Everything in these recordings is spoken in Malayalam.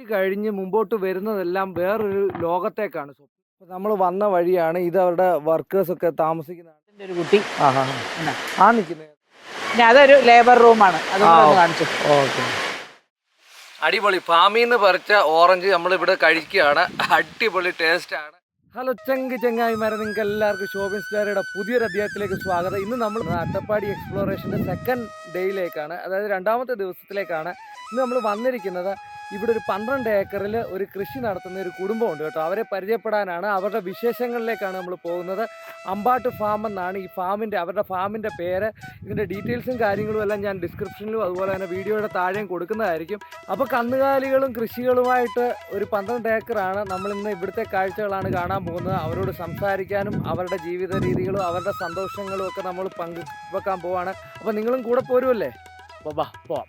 ഗേറ്റ് കഴിഞ്ഞ് മുമ്പോട്ട് വരുന്നതെല്ലാം വേറൊരു ലോകത്തേക്കാണ് നമ്മൾ വന്ന വഴിയാണ് ഇത് അവരുടെ വർക്കേഴ്സ് ഒക്കെ താമസിക്കുന്നതാണ് ഒരു കുട്ടി. ആ നിൽക്കുന്നത് പിന്നെ അതൊരു ലേബർ റൂമാണ്. കാണിച്ചു. ഓക്കെ. അടിപൊളി. ഫാമിന്ന് നിന്ന് പറിച്ച ഓറഞ്ച് നമ്മൾ ഇവിടെ കഴിക്കുകയാണ്. അടിപൊളി ടേസ്റ്റ് ആണ്. ഹലോ ചെങ്ക് ചെങ്ങായിമാരെ നിങ്ങൾക്ക് എല്ലാവർക്കും ഷോപ്പിംഗ് സ്റ്റാറുടെ പുതിയൊരു അധ്യായത്തിലേക്ക് സ്വാഗതം. ഇന്ന് നമ്മൾ അട്ടപ്പാടി എക്സ്പ്ലോറേഷന്റെ സെക്കൻഡ് ഡേയിലേക്കാണ് അതായത് രണ്ടാമത്തെ ദിവസത്തിലേക്കാണ് ഇന്ന് നമ്മൾ വന്നിരിക്കുന്നത്. ഇവിടെ ഒരു പന്ത്രണ്ട് ഏക്കറിൽ ഒരു കൃഷി നടത്തുന്ന ഒരു കുടുംബമുണ്ട് കേട്ടോ. അവരെ പരിചയപ്പെടാനാണ് അവരുടെ വിശേഷങ്ങളിലേക്കാണ് നമ്മൾ പോകുന്നത്. അമ്പാട്ട് ഫാം എന്നാണ് ഈ ഫാമിന്റെ അവരുടെ ഫാമിന്റെ പേര്. ഇതിന്റെ ഡീറ്റെയിൽസും കാര്യങ്ങളും എല്ലാം ഞാൻ ഡിസ്ക്രിപ്ഷനിലും അതുപോലെ തന്നെ വീഡിയോയുടെ താഴെയും കൊടുക്കുന്നതായിരിക്കും. അപ്പോൾ കന്നുകാലികളും കൃഷികളുമായിട്ട് ഒരു പന്ത്രണ്ട് ഏക്കറാണ് നമ്മൾ ഇന്ന് ഇവിടുത്തെ കാഴ്ചകളാണ് കാണാൻ പോകുന്നത്. അവരോട് സംസാരിക്കാനും അവരുടെ ജീവിത രീതികളും അവരുടെ സന്തോഷങ്ങളും ഒക്കെ നമ്മൾ പങ്കുവെക്കാൻ പോവാണ്. അപ്പോൾ നിങ്ങളും കൂടെ പോരുമല്ലേ? അപ്പോൾ വാ പോവാം.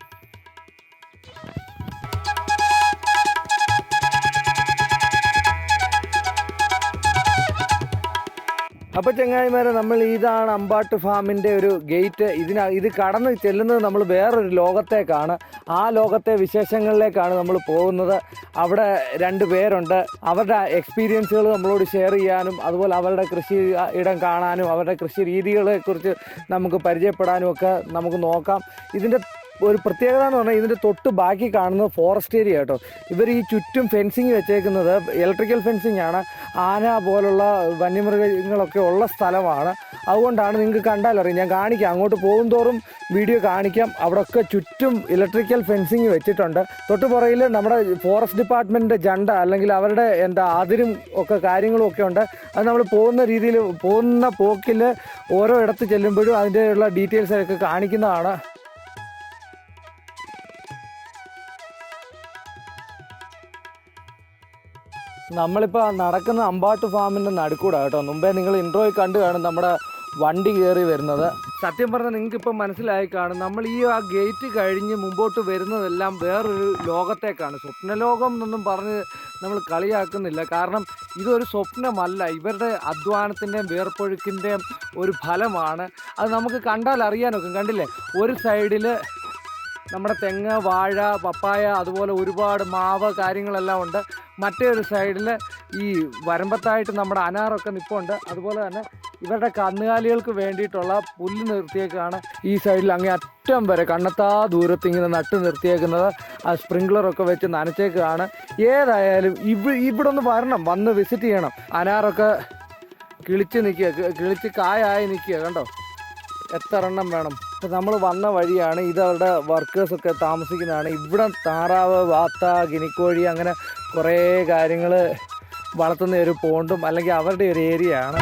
അപ്പോൾ ചങ്ങായിമാരെ നമ്മൾ ഇതാണ് അമ്പാട്ട് ഫാമിന്റെ ഒരു ഗേറ്റ്. ഇതിന ഇത് കടന്ന് ചെല്ലുന്നത് നമ്മൾ വേറൊരു ലോകത്തേക്കാണ്. ആ ലോകത്തെ വിശേഷങ്ങളിലേക്കാണ് നമ്മൾ പോകുന്നത്. അവിടെ രണ്ട് പേരുണ്ട്. അവരുടെ എക്സ്പീരിയൻസുകൾ നമ്മളോട് ഷെയർ ചെയ്യാനും അതുപോലെ അവരുടെ കൃഷി ഇടം കാണാനും അവരുടെ കൃഷി രീതികളെക്കുറിച്ച് നമുക്ക് പരിചയപ്പെടാനും ഒക്കെ നമുക്ക് നോക്കാം. ഇതിന്റെ ഒരു പ്രത്യേകത എന്ന് പറഞ്ഞാൽ ഇതിന്റെ തൊട്ട് ബാക്കി കാണുന്നത് ഫോറസ്റ്റ് ഏരിയ കേട്ടോ. ഇവർ ഈ ചുറ്റും ഫെൻസിങ് വെച്ചേക്കുന്നത് ഇലക്ട്രിക്കൽ ഫെൻസിങ് ആണ്. ആന പോലുള്ള വന്യമൃഗങ്ങളൊക്കെ ഉള്ള സ്ഥലമാണ്. അതുകൊണ്ടാണ് നിങ്ങൾക്ക് കണ്ടാലറിയാം ഞാൻ കാണിക്കാം. അങ്ങോട്ട് പോകും തോറും വീഡിയോ കാണിക്കാം. അവിടെയൊക്കെ ചുറ്റും ഇലക്ട്രിക്കൽ ഫെൻസിങ് വെച്ചിട്ടുണ്ട്. തൊട്ട് പുറകിൽ നമ്മുടെ ഫോറസ്റ്റ് ഡിപ്പാർട്ട്മെന്റിന്റെ ജണ്ട അല്ലെങ്കിൽ അവരുടെ എന്താ അതിരും ഒക്കെ കാര്യങ്ങളും ഒക്കെ ഉണ്ട്. അത് നമ്മൾ പോകുന്ന രീതിയിൽ പോകുന്ന പോക്കിൽ ഓരോ ഇടത്ത് ചെല്ലുമ്പോഴും അതിന്റെയുള്ള ഡീറ്റെയിൽസ് ഒക്കെ കാണിക്കുന്നതാണ്. നമ്മളിപ്പോൾ നടക്കുന്ന അമ്പാട്ട് ഫാമിന്റെ നടുക്കൂടാ കേട്ടോ. മുമ്പേ നിങ്ങൾ ഇൻട്രോയിൽ കണ്ടു കാണും നമ്മുടെ വണ്ടി കയറി വരുന്നത്. സത്യം പറഞ്ഞാൽ നിങ്ങൾക്ക് ഇപ്പം മനസ്സിലായി കാണും. നമ്മൾ ഈ ആ ഗേറ്റ് കഴിഞ്ഞ് മുമ്പോട്ട് വരുന്നതെല്ലാം വേറൊരു ലോകത്തേക്കാണ്. സ്വപ്നലോകം എന്നൊന്നും പറഞ്ഞ് നമ്മൾ കളിയാക്കുന്നില്ല. കാരണം ഇതൊരു സ്വപ്നമല്ല. ഇവരുടെ അധ്വാനത്തിന്റെയും വേർപ്പൊഴുക്കിന്റെയും ഒരു ഫലമാണ്. അത് നമുക്ക് കണ്ടാൽ അറിയാനൊക്കെ കണ്ടില്ലേ? ഒരു സൈഡിൽ നമ്മുടെ തെങ്ങ് വാഴ പപ്പായ അതുപോലെ ഒരുപാട് മാവ് കാര്യങ്ങളെല്ലാം ഉണ്ട്. മറ്റേ ഒരു സൈഡിൽ ഈ വരമ്പത്തായിട്ട് നമ്മുടെ അനാറൊക്കെ നിൽപ്പുണ്ട് അതുപോലെ തന്നെ ഇവരുടെ കന്നുകാലികൾക്ക് വേണ്ടിയിട്ടുള്ള പുല്ല് നിർത്തിയേക്കാണ് ഈ സൈഡിൽ അങ്ങേ അറ്റം വരെ കണ്ണത്താ ദൂരത്ത് ഇങ്ങനെ നട്ട് നിർത്തിയേക്കുന്നത്. ആ സ്പ്രിങ്ക്ലറൊക്കെ വെച്ച് നനച്ചേക്കാണ്. ഏതായാലും ഇവ ഇവിടെ ഒന്ന് വരണം. വന്ന് വിസിറ്റ് ചെയ്യണം. അനാറൊക്കെ കിളിച്ച് നിൽക്കുക കിളിച്ച് കായായി നിൽക്കുക കണ്ടോ? എത്ര എണ്ണം വേണം? ഇപ്പം നമ്മൾ വന്ന വഴിയാണ് ഇത് അവരുടെ വർക്കേഴ്സ് ഒക്കെ താമസിക്കുന്നതാണ്. ഇവിടെ താറാവ് വാത്ത ഗിനിക്കോഴി അങ്ങനെ കുറേ കാര്യങ്ങൾ വളർത്തുന്ന ഒരു പോണ്ടും അല്ലെങ്കിൽ അവരുടെ ഒരു ഏരിയ ആണ്.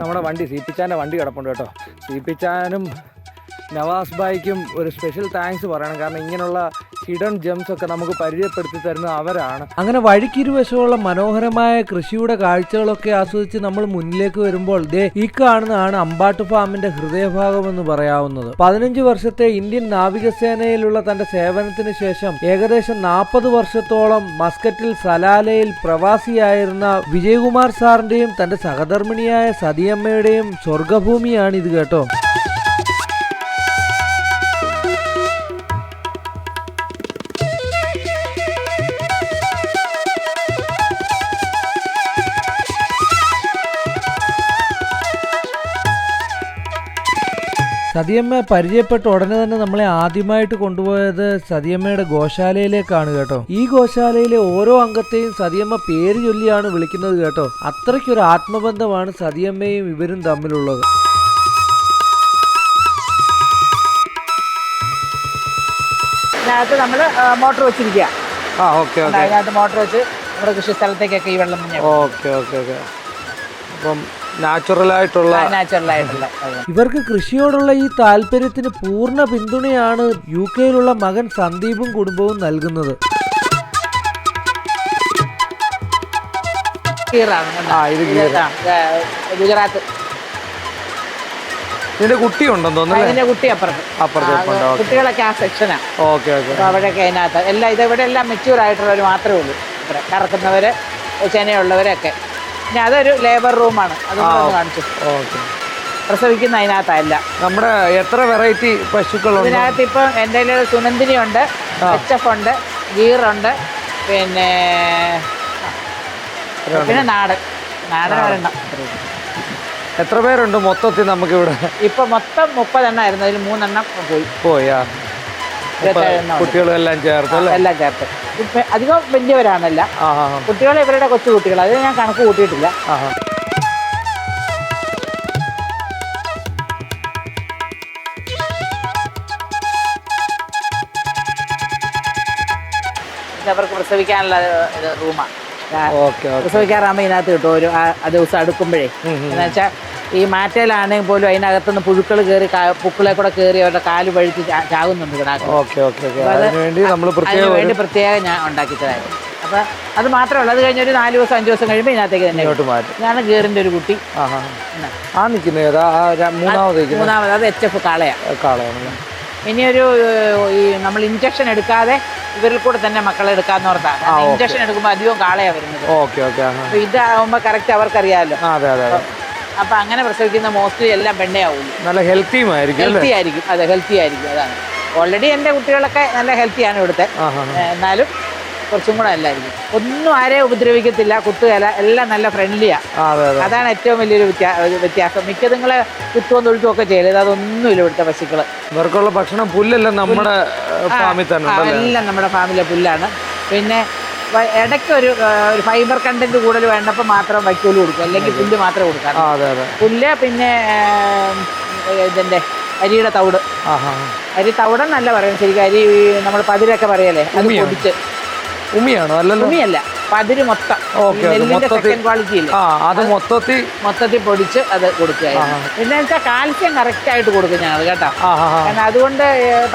നമ്മുടെ വണ്ടി സീപ്പിച്ചാന്റെ വണ്ടി കിടപ്പുണ്ട് കേട്ടോ. സീപ്പിച്ചാനും നവാസ് ബായിക്കും ഒരു സ്പെഷ്യൽ താങ്ക്സ് പറയണം. കാരണം ഇങ്ങനെയുള്ള ഹിഡൻ ജെംസ് ഒക്കെ നമുക്ക് പരിചയപ്പെടുത്തി തരുന്നത് അവരാണ്. അങ്ങനെ വഴിക്കിരുവശമുള്ള മനോഹരമായ കൃഷിയുടെ കാഴ്ചകളൊക്കെ ആസ്വദിച്ച് നമ്മൾ മുന്നിലേക്ക് വരുമ്പോൾ ദേ ഈ കാണുന്നതാണ് അമ്പാട്ട് ഫാമിന്റെ ഹൃദയഭാഗം എന്ന് പറയാവുന്നത്. പതിനഞ്ച് വർഷത്തെ ഇന്ത്യൻ നാവികസേനയിലുള്ള തന്റെ സേവനത്തിന് ശേഷം ഏകദേശം നാൽപ്പത് വർഷത്തോളം മസ്കറ്റിൽ സലാലയിൽ പ്രവാസിയായിരുന്ന വിജയകുമാർ സാറിന്റെയും തന്റെ സഹധർമ്മിണിയായ സതിയമ്മയുടെയും സ്വർഗഭൂമിയാണ് ഇത് കേട്ടോ. സതിയമ്മ പരിചയപ്പെട്ട ഉടനെ തന്നെ നമ്മളെ ആദ്യമായിട്ട് കൊണ്ടുപോയത് സതിയമ്മയുടെ ഗോശാലയിലേക്കാണ് കേട്ടോ. ഈ ഗോശാലയിലെ ഓരോ അംഗത്തെയും സതിയമ്മ പേര് ചൊല്ലിയാണ് വിളിക്കുന്നത് കേട്ടോ. അത്രയ്ക്കൊരു ആത്മബന്ധമാണ് സതിയമ്മയും ഇവരും തമ്മിലുള്ളത്. ഇതിനകത്ത് നമ്മൾ മോട്ടർ വെച്ചിരിക്കുക ആ ഓക്കെ അതിനകത്ത് മോട്ടർ വെച്ച് നമ്മുടെ കൃഷി സ്ഥലത്തേക്കൊക്കെ ഈ വെള്ളം ഓക്കെ ഓക്കെ ഓക്കെ. അപ്പം നാച്ചുറലായിട്ടുള്ള നാച്ചുറൽ ആയിട്ടുള്ള. ഇവർക്ക് കൃഷിയോടുള്ള ഈ താല്പര്യത്തിന് പൂർണ പിന്തുണയാണ് യു കെയിലുള്ള മകൻ സന്ദീപും കുടുംബവും നൽകുന്നത്. ആ ഇത് ഇത് ഗുജറാത്ത്. ഇതിന്റെ കുട്ടി ഉണ്ടെന്ന് തോന്നുന്നു അതിന്റെ കുട്ടി അപ്പുറത്ത്. അപ്പുറത്ത് ആ, ഇരിപ്പുണ്ട്. കുട്ടികളൊക്കെ ആ സെക്ഷനാണ് ഓക്കെ ഓക്കെ. അപ്പോൾ അവിടെയൊക്കെ അതിനകത്ത്. എല്ലാം ഇത് ഇവിടെ എല്ലാം മെച്യൂർ ആയിട്ടുള്ളവർ മാത്രമേ ഉള്ളൂ. ഇവിടെ കറക്കുന്നവര് ചെനയുള്ളവരൊക്കെ. പിന്നെ അതൊരു ലേബർ റൂമാണ് കാണിച്ചു. ഓക്കെ. പ്രസവിക്കുന്ന അതിനകത്തല്ല. നമ്മുടെ എത്ര വെറൈറ്റി പശുക്കളുണ്ട്? ഇതിനകത്ത് ഇപ്പം എന്റെ കയ്യിൽ സുനന്ദിനി ഉണ്ട് എച്ച് എഫ് ഉണ്ട് ഗീറുണ്ട് പിന്നെ പിന്നെ നാടൻ. നാടൻ ഒരെണ്ണം. എത്ര പേരുണ്ട് മൊത്തത്തിൽ നമുക്കിവിടെ? ഇപ്പൊ മൊത്തം മുപ്പതെണ്ണമായിരുന്നു അതിൽ മൂന്നെണ്ണം പോയി. പോയാ ഇരുപത്തേഴ് എണ്ണം ഉണ്ട്. കുട്ടികളും എല്ലാം ചേർത്ത് എല്ലാം ചേർത്ത്. അധികം വലിയവരാണല്ല. കുട്ടികൾ ഇവരുടെ കൊച്ചു കുട്ടികൾ അത് ഞാൻ കണക്ക് കൂട്ടിയിട്ടില്ല. അവർക്ക് പ്രസവിക്കാനുള്ള റൂമാണ് പ്രസവിക്കാറാകുമ്പോ പ്രസവിക്കാറാകുമ്പോൾ ഇതിനകത്ത് കിട്ടും. ഒരു ആ ദിവസം അടുക്കുമ്പോഴേ. ഉം, ഉം. എന്ന് വെച്ചാൽ ഈ മാറ്റയിലാണെങ്കിൽ പോലും അതിനകത്തുനിന്ന് പുഴുക്കൾ കയറി പുക്കളെ കൂടെ കയറി അവരുടെ കാൽ വഴുത്തി ചാകുന്നുണ്ട് ഇതിനകത്ത് ഓക്കെ ഓക്കെ ഓക്കെ. അതിനുവേണ്ടി പ്രത്യേകം വേണ്ടി പ്രത്യേകം ഞാൻ ഉണ്ടാക്കിച്ചതായിരുന്നു. അപ്പം അത് മാത്രമല്ല അത് കഴിഞ്ഞ ഒരു നാല് ദിവസം അഞ്ച് ദിവസം കഴിയുമ്പോൾ ഇതിനകത്തേക്ക് തന്നെ മാറ്റും. ഇതാണ് ഗീറിന്റെ ഒരു കുട്ടി. ആ നിൽക്കുന്നത് മൂന്നാമത് അത് എച്ച് എഫ് കാളയാണ് ഇനിയൊരു ഈ നമ്മൾ ഇഞ്ചക്ഷൻ എടുക്കാതെ ഇവരിൽ കൂടെ തന്നെ മക്കളെ എടുക്കാന്ന് ഓർത്താണ്. ഇഞ്ചക്ഷൻ എടുക്കുമ്പോൾ അധികം കാളയാണ് വരുന്നത്. Okay okay. ഇതാവുമ്പോൾ കറക്റ്റ് അവർക്കറിയാമല്ലോ അതെ അതെ അപ്പൊ അങ്ങനെ പ്രസവിക്കുന്ന മോസ്റ്റ്ലി എല്ലാം പെണ്ണയാവും. നല്ല ഹെൽത്തി ആയിരിക്കും ഹെൽത്തി ആയിരിക്കും. അതെ ഹെൽത്തി ആയിരിക്കും. അതാണ്. ഓൾറെഡി എന്റെ കുട്ടികളൊക്കെ നല്ല ഹെൽത്തിയാണ് ഇവിടുത്തെ. ആ ആ എന്നാലും കുറച്ചും കൂടെ അല്ലായിരിക്കും ഒന്നും ആരെയും ഉപദ്രവിക്കത്തില്ല. കുത്തുകയല്ല എല്ലാം നല്ല ഫ്രണ്ട്ലിയാണ് അതെ അതെ. അതാണ് ഏറ്റവും വലിയൊരു വ്യത്യാസം ഒരു നിങ്ങളെ കുത്തുവോ തൊഴുത്തും ഒക്കെ ചെയ്യരുത് അതൊന്നുമില്ല ഇവിടുത്തെ പശുക്കൾ ഇവർക്കുള്ള ഭക്ഷണം പുല്ലെല്ലാം നമ്മുടെ ഫാമിൽ തന്നെ എല്ലാം നമ്മുടെ ഫാമിലെ പുല്ലാണ്. പിന്നെ ഇടയ്ക്ക് ഒരു ഫൈബർ കണ്ടന്റ് കൂടുതൽ വേണ്ടപ്പോൾ മാത്രം വൈക്കോൽ കൊടുക്കും. അല്ലെങ്കിൽ പുല്ല് മാത്രം കൊടുക്കാം. അതെ അതെ. പുല്ല് പിന്നെ ഇതിന്റെ ഇതിന്റെ അരിയുടെ തവിട്. അരി തവിടെന്നല്ല പറയുന്നത് ശരിക്കും അരി നമ്മൾ പതിരൊക്കെ പറയല്ലേ? അത് പൊടിച്ച്. ഉമിയാണോ? അല്ലല്ലോ. ഉമിയല്ല. പതിര് മൊത്തം. സെക്കൻഡ് അത് മൊത്തത്തിൽ മൊത്തത്തിൽ പൊടിച്ച് അത് കൊടുക്കുക പിന്നെ വെച്ചാൽ കാൽസ്യം കറക്റ്റ് ആയിട്ട് കൊടുക്കും ഞങ്ങൾ കേട്ടോ. കാരണം അതുകൊണ്ട്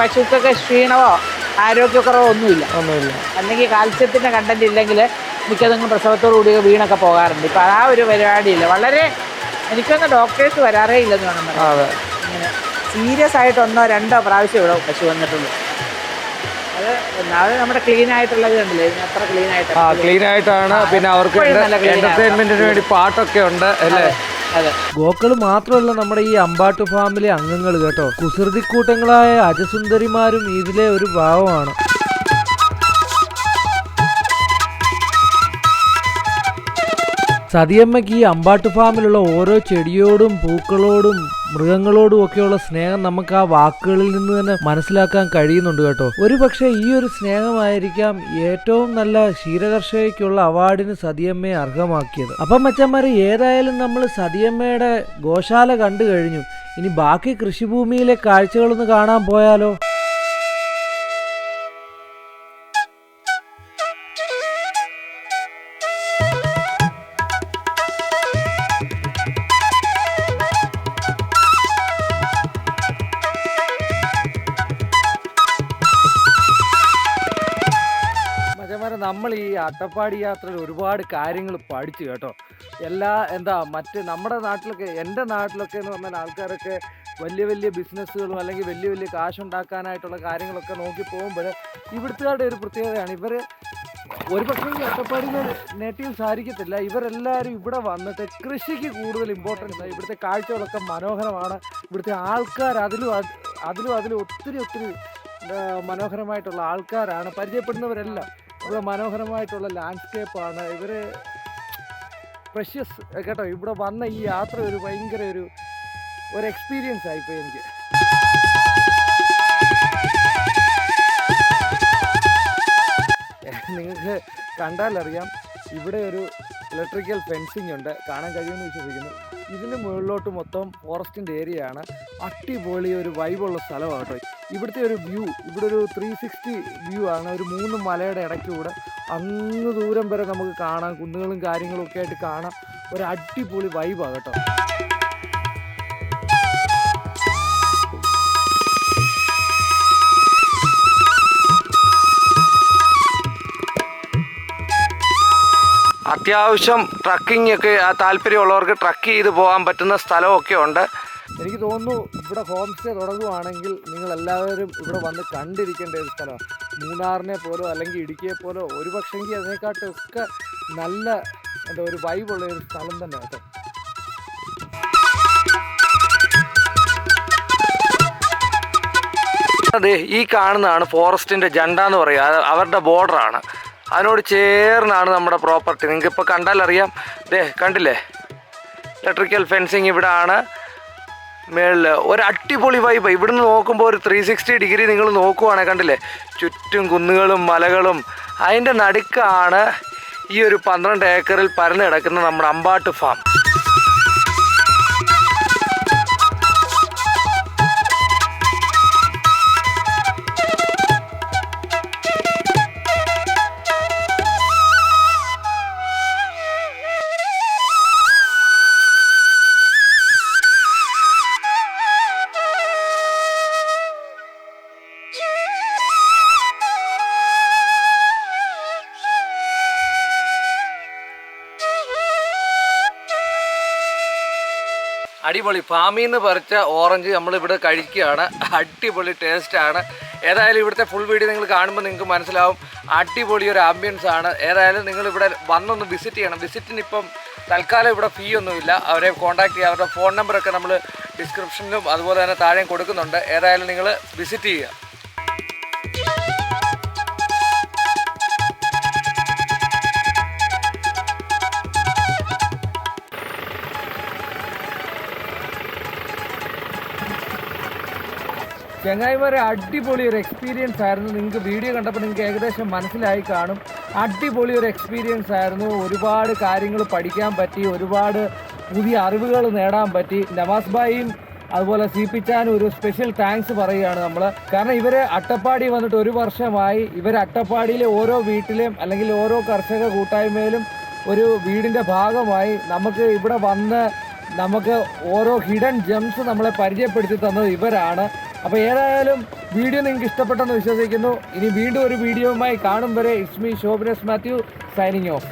പശുക്കൊക്കെ പശുക്കൾക്ക് ക്ഷീണമോ ആരോഗ്യക്കുറവോ ഒന്നുമില്ല. ഒന്നുമില്ല അല്ലെങ്കിൽ കാൽസ്യത്തിന്റെ കണ്ടന്റ് ഇല്ലെങ്കിൽ മിക്കതെങ്കിലും പ്രസവത്തോടു കൂടി വീണൊക്കെ പോകാറുണ്ട്. ഇപ്പൊ ആ ഒരു പരിപാടിയില്ല. വളരെ എനിക്കൊന്ന് ഡോക്ടേഴ്സ് വരാറേ ഇല്ലെന്ന് വേണം അങ്ങനെ സീരിയസ് ആയിട്ട് ഒന്നോ രണ്ടോ പ്രാവശ്യം ഇവിടെ പശു വന്നിട്ടുള്ളൂ. അത് ഒന്നാമത് നമ്മുടെ ക്ലീൻ ആയിട്ടുള്ളത് കണ്ടില്ലേ? അത്ര ക്ലീൻ ആയിട്ട് ക്ലീൻ ആയിട്ടാണ്. പിന്നെ അവർക്ക്. എന്റർടൈൻമെന്റിന് വേണ്ടി പാട്ടൊക്കെ ഉണ്ട് അല്ലേ? അതെ. ഗോക്കൾ മാത്രമല്ല നമ്മുടെ ഈ അമ്പാട്ട് ഫാമിലെ അംഗങ്ങൾ കേട്ടോ. കുസൃതിക്കൂട്ടങ്ങളായ അജസുന്ദരിമാരും ഇതിലെ ഒരു ഭാവമാണ്. സതിയമ്മയ്ക്ക് ഈ അമ്പാട്ട് ഫാമിലുള്ള ഓരോ ചെടിയോടും പൂക്കളോടും മൃഗങ്ങളോടും ഒക്കെയുള്ള സ്നേഹം നമുക്ക് ആ വാക്കുകളിൽ നിന്ന് തന്നെ മനസ്സിലാക്കാൻ കഴിയുന്നുണ്ട് കേട്ടോ. ഒരു പക്ഷേ ഈ ഒരു സ്നേഹമായിരിക്കാം ഏറ്റവും നല്ല ക്ഷീരകർഷകയ്ക്കുള്ള അവാർഡിന് സതിയമ്മയെ അർഹമാക്കിയത്. അപ്പം മച്ചന്മാരെ ഏതായാലും നമ്മൾ സതിയമ്മയുടെ ഗോശാല കണ്ടു കഴിഞ്ഞു. ഇനി ബാക്കി കൃഷിഭൂമിയിലെ കാഴ്ചകളൊന്ന് കാണാൻ പോയാലോ? മച്ചന്മാരെ നമ്മൾ ഈ അട്ടപ്പാടി യാത്രയിൽ ഒരുപാട് കാര്യങ്ങൾ പഠിച്ചു കേട്ടോ. എല്ലാ എന്താ മറ്റ് നമ്മുടെ നാട്ടിലൊക്കെ എന്റെ നാട്ടിലൊക്കെ എന്ന് പറഞ്ഞാൽ ആൾക്കാരൊക്കെ വലിയ വലിയ ബിസിനസ്സുകളും അല്ലെങ്കിൽ വലിയ വലിയ കാശുണ്ടാക്കാനായിട്ടുള്ള കാര്യങ്ങളൊക്കെ നോക്കി പോകുമ്പോൾ ഇവിടുത്തുകാരുടെ ഒരു പ്രത്യേകതയാണ്. ഇവർ ഒരു പക്ഷേ ഈ അട്ടപ്പാടിയിലെ നേട്ടിയും ആയിരിക്കത്തില്ല. ഇവരെല്ലാവരും ഇവിടെ വന്നിട്ട് കൃഷിക്ക് കൂടുതൽ ഇമ്പോർട്ടൻസ് ഇവിടുത്തെ കാഴ്ചകളൊക്കെ മനോഹരമാണ്. ഇവിടുത്തെ ആൾക്കാർ അതിലും അതിലും അതിലും ഒത്തിരി ഒത്തിരി മനോഹരമായിട്ടുള്ള ആൾക്കാരാണ്. പരിചയപ്പെടുന്നവരെല്ലാം ഇവിടെ മനോഹരമായിട്ടുള്ള ലാൻഡ്സ്കേപ്പാണ് ഇവർ പ്രഷ്യസ് കേട്ടോ ഇവിടെ വന്ന ഈ യാത്ര ഒരു ഭയങ്കര ഒരു ഒരു എക്സ്പീരിയൻസ് ആയിപ്പോയി എനിക്ക്. നിങ്ങൾക്ക് കണ്ടാലറിയാം ഇവിടെ ഒരു ഇലക്ട്രിക്കൽ ഫെൻസിംഗ് ഉണ്ട്. കാണാൻ കഴിയുമെന്ന് വിശ്വസിക്കുന്നു. ഇതിന് മുകളിലോട്ട് മൊത്തം ഫോറസ്റ്റിന്റെ ഏരിയ ആണ് അടിപൊളി ഒരു വൈബുള്ള സ്ഥലമാണ് കേട്ടോ. ഇവിടുത്തെ ഒരു വ്യൂ ഇവിടെ ഒരു ത്രീ സിക്സ്റ്റി വ്യൂ ആണ്. ഒരു മൂന്ന് മലയുടെ ഇടയ്ക്കൂടെ അങ്ങ് ദൂരം വരെ നമുക്ക് കാണാം. കുന്നുകളും കാര്യങ്ങളും ഒക്കെ ആയിട്ട് കാണാം. ഒരു അടിപൊളി വൈബാണ് കേട്ടോ. അത്യാവശ്യം ട്രക്കിംഗ് ഒക്കെ ആ താല്പര്യമുള്ളവർക്ക് ട്രക്ക് ചെയ്ത് പോകാൻ പറ്റുന്ന സ്ഥലമൊക്കെ ഉണ്ട് എനിക്ക് തോന്നുന്നു ഇവിടെ ഹോം സ്റ്റേ തുടങ്ങുവാണെങ്കിൽ നിങ്ങൾ എല്ലാവരും ഇവിടെ വന്ന് കണ്ടിരിക്കേണ്ട ഒരു സ്ഥലമാണ്. മൂന്നാറിനെ പോലോ അല്ലെങ്കിൽ ഇടുക്കിയെ പോലോ ഒരു പക്ഷെങ്കിൽ അതിനെക്കാട്ടൊക്കെ നല്ല എന്താ ഒരു വൈബുള്ള ഒരു സ്ഥലം തന്നെ കേട്ടോ. അതെ ഈ കാണുന്നതാണ് ഫോറസ്റ്റിന്റെ ജണ്ട എന്ന് പറയുക. അവരുടെ ബോർഡറാണ് അതിനോട് ചേർന്നാണ് നമ്മുടെ പ്രോപ്പർട്ടി നിങ്ങൾക്ക് ഇപ്പോൾ കണ്ടാലറിയാം. ദേ കണ്ടില്ലേ? ഇലക്ട്രിക്കൽ ഫെൻസിങ് ഇവിടെ ആണ് മേളിൽ ഒരു അടിപൊളി വൈബ് ഇവിടുന്ന് നോക്കുമ്പോൾ ഒരു ത്രീ സിക്സ്റ്റി ഡിഗ്രി നിങ്ങൾ നോക്കുവാണെങ്കിൽ കണ്ടില്ലേ? ചുറ്റും കുന്നുകളും മലകളും. അതിന്റെ നടുക്കാണ് ഈ ഒരു പന്ത്രണ്ട് ഏക്കറിൽ പരന്നു കിടക്കുന്ന നമ്മുടെ അമ്പാട്ട് ഫാം അടിപൊളി. ഫാമിൽ നിന്ന് പറിച്ച ഓറഞ്ച് നമ്മളിവിടെ കഴിക്കുകയാണ്. അടിപൊളി ടേസ്റ്റാണ് ഏതായാലും ഇവിടുത്തെ ഫുൾ വീഡിയോ നിങ്ങൾ കാണുമ്പോൾ നിങ്ങൾക്ക് മനസ്സിലാവും. അടിപൊളി ഒരു ആംബിയൻസ് ആണ്. ഏതായാലും നിങ്ങൾ ഇവിടെ വന്നൊന്ന് വിസിറ്റ് ചെയ്യണം. വിസിറ്റിന് ഇപ്പം തൽക്കാലം ഇവിടെ ഫീ ഒന്നുമില്ല. അവരെ കോൺടാക്ട് ചെയ്യുക അവരുടെ ഫോൺ നമ്പറൊക്കെ നമ്മൾ ഡിസ്ക്രിപ്ഷനിലും അതുപോലെ തന്നെ താഴെയും കൊടുക്കുന്നുണ്ട്. ഏതായാലും നിങ്ങൾ വിസിറ്റ് ചെയ്യുക. ചെങ്ങായിമാരെ അടിപൊളി ഒരു എക്സ്പീരിയൻസ് ആയിരുന്നു. നിങ്ങൾക്ക് വീഡിയോ കണ്ടപ്പോൾ നിങ്ങൾക്ക് ഏകദേശം മനസ്സിലായി കാണും. അടിപൊളി ഒരു എക്സ്പീരിയൻസ് ആയിരുന്നു. ഒരുപാട് കാര്യങ്ങൾ പഠിക്കാൻ പറ്റി ഒരുപാട് പുതിയ അറിവുകൾ നേടാൻ പറ്റി. നവാസ് ഭായിയും അതുപോലെ സി പി ചാനും ഒരു സ്പെഷ്യൽ താങ്ക്സ് പറയുകയാണ് നമ്മൾ കാരണം ഇവർ അട്ടപ്പാടി വന്നിട്ട് ഒരു വർഷമായി ഇവർ അട്ടപ്പാടിയിലെ ഓരോ വീട്ടിലും അല്ലെങ്കിൽ ഓരോ കർഷക കൂട്ടായ്മയിലും ഒരു വീടിന്റെ ഭാഗമായി നമുക്ക് ഇവിടെ വന്ന് നമുക്ക് ഓരോ ഹിഡൻ ജംസ് നമ്മളെ പരിചയപ്പെടുത്തി തന്നത് ഇവരാണ്. അപ്പോൾ ഏതായാലും വീഡിയോ നിങ്ങൾക്ക് ഇഷ്ടപ്പെട്ടെന്ന് വിശ്വസിക്കുന്നു. ഇനി വീണ്ടും ഒരു വീഡിയോയുമായി കാണും വരെ. It's me Shobhana's Mathew signing off